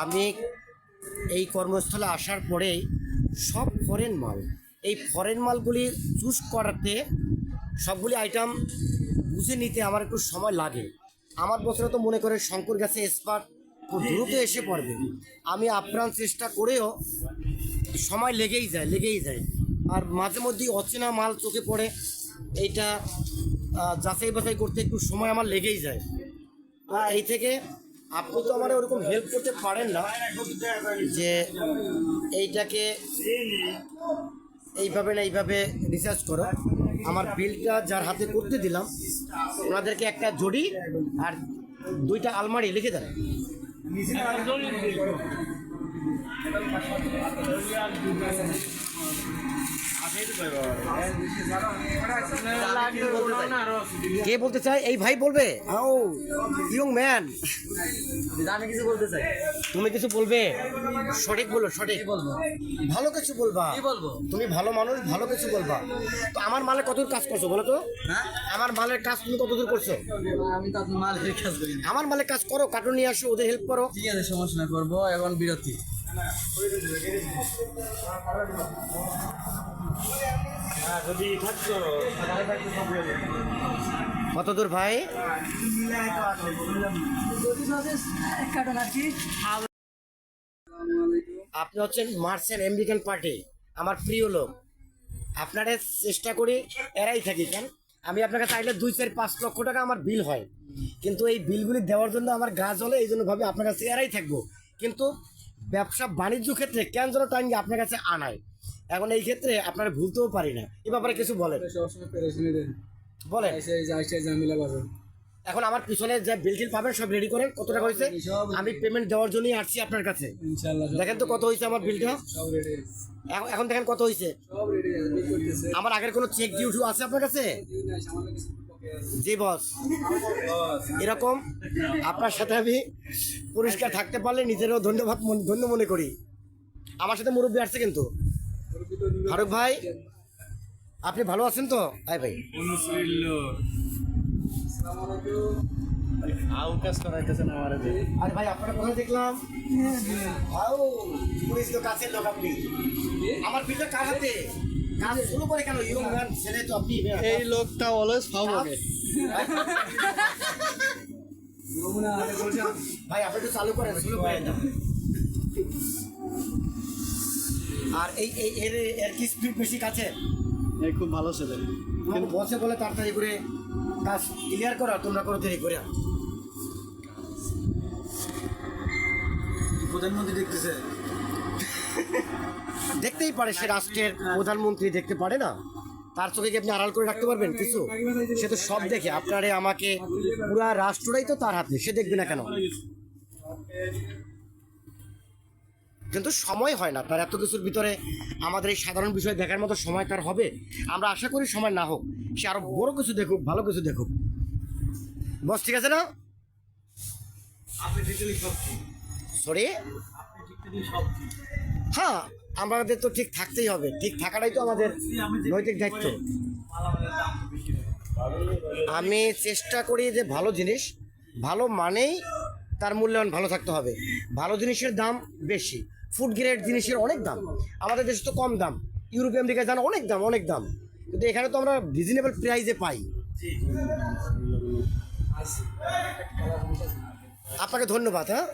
আমি এই কর্মস্থলে আসার পরেই সব ফরেন মাল এই ফরেন মালগুলি চুজ করাতে সবগুলি আইটেম বুঝে নিতে আমার একটু সময় লাগে। আমার বছরে তো মনে করে শঙ্কর গাছে এক্সপার্ট খুব দ্রুত এসে পড়বে। আমি আপ্রাণ চেষ্টা করেও সময় লেগেই যায় লেগেই যায়। আর মাঝে মধ্যেই অচেনা মাল চোখে পড়ে এইটা যাচাই বাছাই করতে একটু সময় আমার লেগেই যায়। এই থেকে আপনি তো আমার ওরকম হেল্প করতে পারেন না যে এইটাকে এইভাবে না এইভাবে রিসার্চ করো। আমার বিলটা যার হাতে করতে দিলাম, ওনাদেরকে একটা জড়ি আর দুইটা আলমারি লিখে দেন। কে বলতে চায়? এই ভাই বলবে? ও ইয়ং ম্যান আমি কিছু বলতে চাই। তুমি কিছু বলবে? সঠিক বলো সঠিক। বলব? ভালো কিছু বলবা। কি বলব? তুমি ভালো মানুষ ভালো কিছু বলবা। তো আমার মালে কতদূর কাজ করছ বলো তো? হ্যাঁ? আমার মালের কাজ তুমি কতদূর করছ? আমি তো মালের কাজ করি আমার মালে কাজ করো কার্টুন নিয়ে আসো ওদের হেল্প করো। ঠিক আছে সমস্যা না করব। এখন বিরতি। কত দূর ভাই? আপনি হচ্ছেন মার্সেল আমেরিকান পার্টি আমার প্রিয় লোক। আপনারা চেষ্টা করি এরাই থাকি, কেন? আমি আপনাকে চাইলে দুই চার পাঁচ লক্ষ টাকা আমার বিল হয়। কিন্তু এই বিলগুলি দেওয়ার জন্য আমার গা জ্বলে এই জন্য ভাবে আপনার কাছে এরাই থাকব। কিন্তু ব্যবসা বাণিজ্য ক্ষেত্রে কেন যেন টাইম আপনার কাছে আনায়? এখন এই ক্ষেত্রে আপনারা ভুলতেও পারি না। এ ব্যাপারে কিছু বলেন। পাবেন এখন আমার পিছনে যে বিল টিল পাবেন সব রেডি করেন। কত টাকা হয়েছে? আমি পেমেন্ট দেওয়ার জন্যই আসছি আপনার কাছে। দেখেন তো কত হয়েছে আমার বিলটা এখন এখন দেখেন কত হয়েছে। আমার আগের কোনো চেক ডিউটি আছে আপনার কাছে। জি বস এরকম আপনার সাথে আমি পরিষ্কার থাকতে পারলে নিজেরও ধন্যবাদ ধন্য মনে করি। আমার সাথে মুরব্বী আসছে কিন্তু। ফারুক ভাই আপনি ভালো আছেন তো? ভাই। আমার আরে ভাই আপনারা দেখলাম? পুলিশ তো কাছের লোক আপনি। আমার বিলটা কার হাতে? কাজ শুরু করে কেন? ইয়ং ছেলে তো আপনি এই লোকটা অলওয়েজ হাতে বলছিলাম, ভাই আপনি তো চালু করেন শুরু করে দাও আর এই এর এর কি স্পিড বেশি কাছে? এই খুব ভালো ছেলে। তোমাকে বসে বলে তাড়াতাড়ি করে কাজ ক্লিয়ার করো তোমরা করো দেরি করে। প্রধানমন্ত্রী দেখতেছে। দেখতেই পারে সে রাষ্ট্রের প্রধানমন্ত্রী দেখতে পারে না। তার চোখে কি আপনি আড়াল করে রাখতে পারবেন? কিছু? সে তো সব দেখে। আপনারে, আমাকে পুরা রাষ্ট্রটাই তো তার হাতে। সে দেখবে না কেন? কিন্তু সময় হয় না। তার এত কিছুর ভিতরে আমাদের এই সাধারণ বিষয় দেখার মতো সময় তার হবে। আমরা আশা করি সময় না হোক। সে আরও বড় কিছু দেখুক, ভালো কিছু দেখুক। বস, ঠিক আছে না? সরি হ্যাঁ আমাদের তো ঠিক থাকতেই হবে। ঠিক থাকাটাই তো আমাদের নৈতিক দায়িত্ব। আমি চেষ্টা করি যে ভালো জিনিস, ভালো মানেই তার মূল্যায়ন ভালো থাকতে হবে। ভালো জিনিসের দাম বেশি। ফুড গ্রেড জিনিসের অনেক দাম। আমাদের দেশে তো কম দাম। ইউরোপ আমেরিকায় যান অনেক দাম অনেক দাম। কিন্তু এখানে তো আমরা রিজনেবল প্রাইসে পাই। আপনাকে ধন্যবাদ হ্যাঁ?